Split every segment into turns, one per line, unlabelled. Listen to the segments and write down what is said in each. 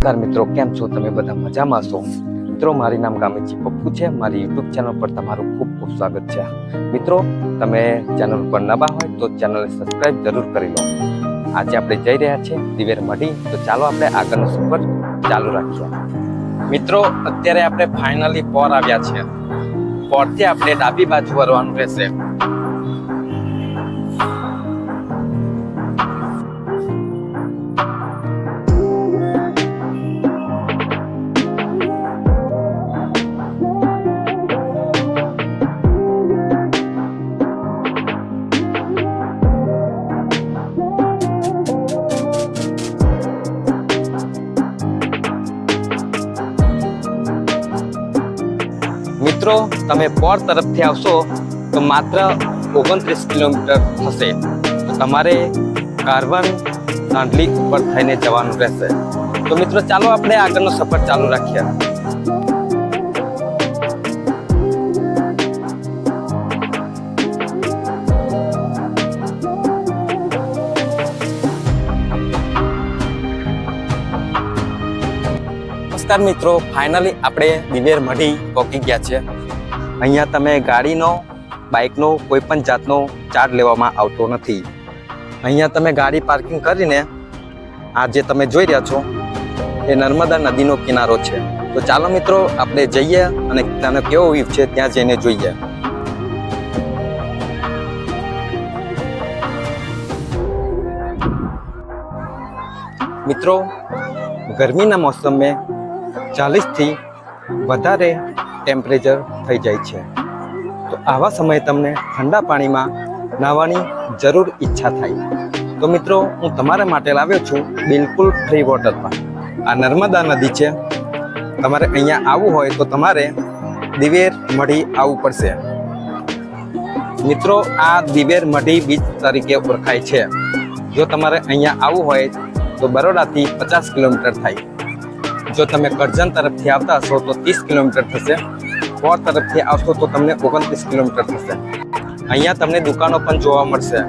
નમસ્કાર મિત્રો, કેમ છો તમે બધા? મજામાં છો? મિત્રો, મારી નામ ગામીજી પપ્પુ છે. મારી યુટ્યુબ ચેનલ પર તમારું ખૂબ ખૂબ સ્વાગત છે. મિત્રો, તમે ચેનલ પર નવા હોય તો ચેનલ સબસ્ક્રાઇબ જરૂર કરી લો. આજે આપણે જઈ રહ્યા છીએ દિવેર મઢી. તો ચાલો આપણે આગળનો સફર ચાલુ રાખીએ. મિત્રો, અત્યારે આપણે ફાઇનલી પોર આવ્યા છે પોરથી આપણે ડાબી બાજુ વળવાનું રહેશે. મિત્રો, તમે પોર તરફથી આવશો તો માત્ર ઓગણત્રીસ કિલોમીટર થશે. તમારે કાર્બન દાંડલી ઉપર થઈને જવાનું રહેશે. તો મિત્રો, ચાલો આપણે આગળનો સફર ચાલુ રાખીએ. નમસ્કાર મિત્રો. ફાઇનલી આપણે દિવેર મઢી પહોંચી ગયા છે અહીંયા તમે ગાડીનો બાઇકનો કોઈ પણ જાતનો ચાર્જ લેવામાં આવતો નથી. અહીંયા તમે ગાડી પાર્કિંગ કરીને આ જે તમે જોઈ રહ્યા છો, એ નર્મદા નદીનો કિનારો છે. તો ચાલો મિત્રો, આપણે જઈએ અને ત્યાંનો કેવો વ્યૂ છે ત્યાં જઈને જોઈએ. મિત્રો, ગરમીના મોસમે ચાલીસથી વધારે ટેમ્પરેચર થઈ જાય છે. તો આવા સમયે તમને ઠંડા પાણીમાં નાહવાની જરૂર ઈચ્છા થાય. તો મિત્રો, હું તમારા માટે લાવ્યો છું બિલકુલ ફ્રી વોટર પાર્ક આ નર્મદા નદી છે. તમારે અહીંયા આવવું હોય તો તમારે દિવેર મઢી આવવું પડશે. મિત્રો, આ દિવેર મઢી બીચ તરીકે ઓળખાય છે. જો તમારે અહીંયા આવવું હોય તો બરોડાથી પચાસ કિલોમીટર થાય. જો તમે કરજણ તરફથી આવતા હશો તો ત્રીસ કિલોમીટર થશે. કોર તરફથી આવશો તો તમને ઓગણત્રીસ કિલોમીટર થશે. અહીંયા તમને દુકાનો પણ જોવા મળશે.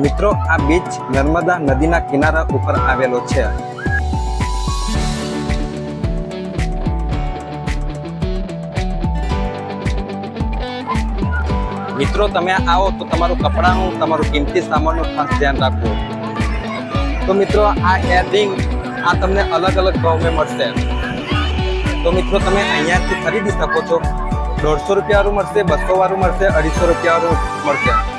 મિત્રો, આ બીચ નર્મદા નદીના કિનારા ઉપર આવેલો છે. મિત્રો, તમે આવો તો તમારું કપડાનું, તમારું કિંમતી સામાનનું ખાસ ધ્યાન રાખવું તો મિત્રો, આ એરરિંગ આ તમને અલગ અલગ ભાવમાં મળશે. તો મિત્રો, તમે અહીંયાથી ખરીદી શકો છો. દોઢસો રૂપિયા વાળું મળશે બસો વાળું મળશે, અઢીસો રૂપિયા વાળું મળશે.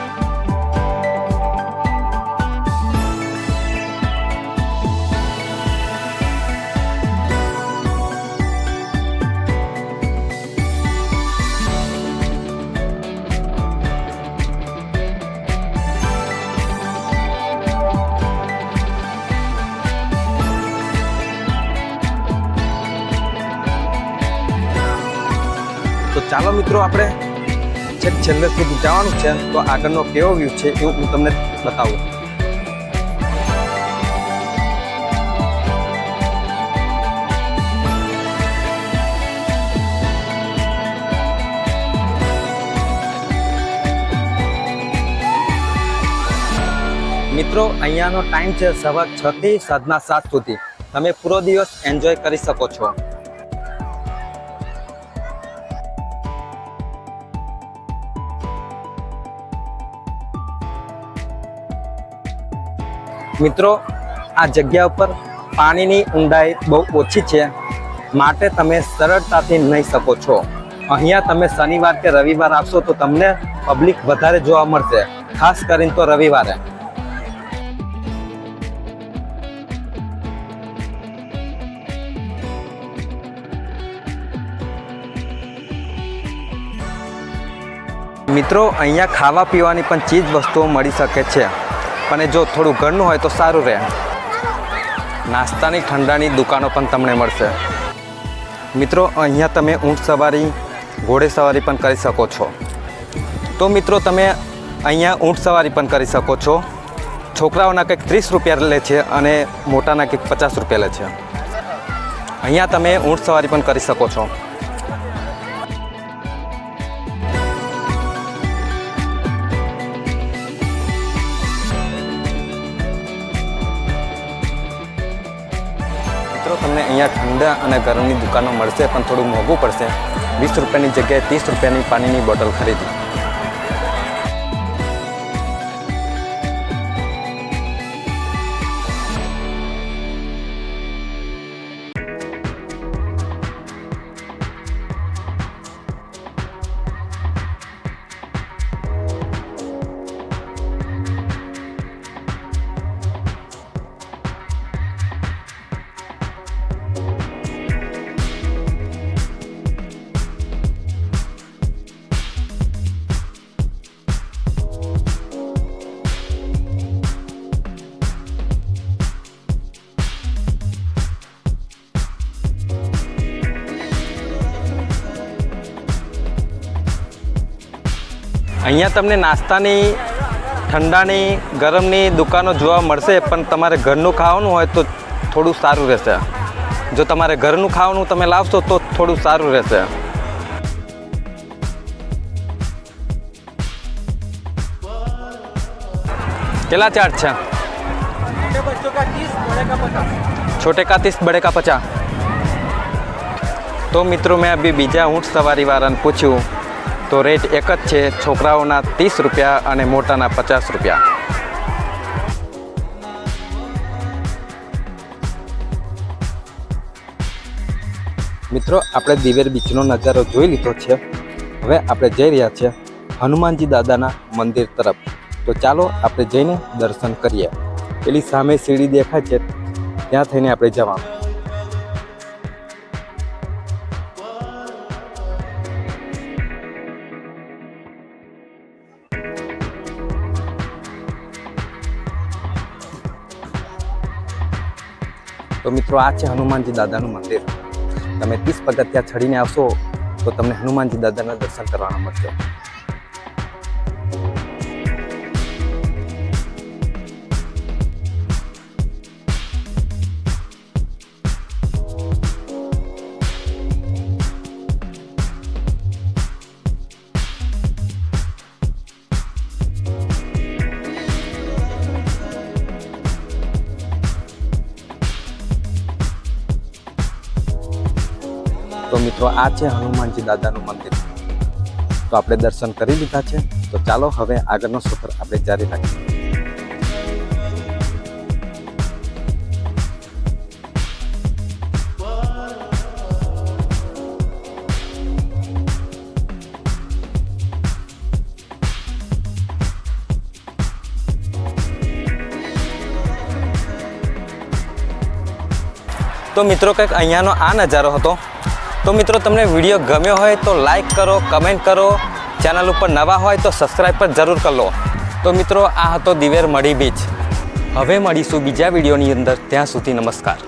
તો ચાલો મિત્રો આપણે છેક છેલ્લે સુધી જવાનું છે. તો આગળનો કેવો વ્યૂ છે એવું હું તમને બતાવું. મિત્રો, અહીંયાનો ટાઈમ છે સવાર છ થી સાંજના સાત સુધી. તમે પૂરો દિવસ એન્જોય કરી શકો છો. મિત્રો, આ જગ્યા ઉપર પાણીની ઊંડાઈ બહુ ઓછી છે. માટે તમે સરળતાથી નહીં શકો છો. અહીંયા તમે શનિવાર કે રવિવાર આવશો તો તમને પબ્લિક વધારે જોવા મળશે. ખાસ કરીને તો રવિવારે. મિત્રો, અહીંયા ખાવા પીવાની પણ ચીજ વસ્તુઓ મળી શકે છે. પણ જો થોડું ઘરનું હોય તો સારું રહે. નાસ્તાની ઠંડાની દુકાનો પણ તમને મળશે. મિત્રો, અહીંયા તમે ઊંટ સવારી, ઘોડે સવારી પણ કરી શકો છો. તો મિત્રો, તમે અહીંયા ઊંટ સવારી પણ કરી શકો છો. છોકરાઓના કંઈક ત્રીસ રૂપિયા લે છે અને મોટાના કંઈક પચાસ રૂપિયા લે છે. અહીંયા તમે ઊંટ સવારી પણ કરી શકો છો. અહીંયા ઠંડા અને ગરમની દુકાનો મળશે, પણ થોડું મોંઘું પડશે. વીસ રૂપિયાની જગ્યાએ ત્રીસ રૂપિયાની પાણીની બોટલ ખરીદી. અહીંયા તમને નાસ્તાની, ઠંડાની, ગરમની દુકાનો જોવા મળશે, પણ તમારે ઘરનું ખાવાનું હોય તો થોડું સારું રહેશે. જો તમારે ઘરનું ખાવાનું તમે લાવશો તો થોડું સારું રહેશે. કેટલા ચાર્જ છે? છોટે કા ત્રીસ બડે કા પચાસ. તો મિત્રો, મેં અભી બીજા ઊંટ સવારી વાળાને પૂછ્યું તો રેટ એક જ છે, છોકરાઓના ત્રીસ રૂપિયા અને મોટાના પચાસ રૂપિયા. મિત્રો, આપણે દિવેર બીચનો નજારો જોઈ લીધો છે. હવે આપણે જઈ રહ્યા છીએ હનુમાનજી દાદાના મંદિર તરફ. તો ચાલો આપણે જઈને દર્શન કરીએ. પેલી સામે સીડી દેખાય છે, ત્યાં થઈને આપણે જવાનું. તો મિત્રો, આ છે હનુમાનજી દાદાનું મંદિર. તમે ત્રીસ પગથિયા ચડીને આવશો, તો તમને હનુમાનજી દાદાના દર્શન કરવાના મળશે. તો આ છે હનુમાનજી દાદાનું મંદિર. તો આપણે દર્શન કરી લીધા છે. તો ચાલો હવે આગળનો સફર આપણે જારી રાખીએ. તો મિત્રો કંઈક અહીંયાનો આ નજારો હતો. તો મિત્રો, તમને વીડિયો ગમ્યો હોય તો લાઈક કરો કમેન્ટ કરો. ચેનલ ઉપર નવા હોય તો સબસ્ક્રાઈબ પણ જરૂર કરી લો. તો મિત્રો, આ હતો દિવેર મળી બીચ. હવે મળીશું બીજા વિડીયોની અંદર. ત્યાં સુધી નમસ્કાર.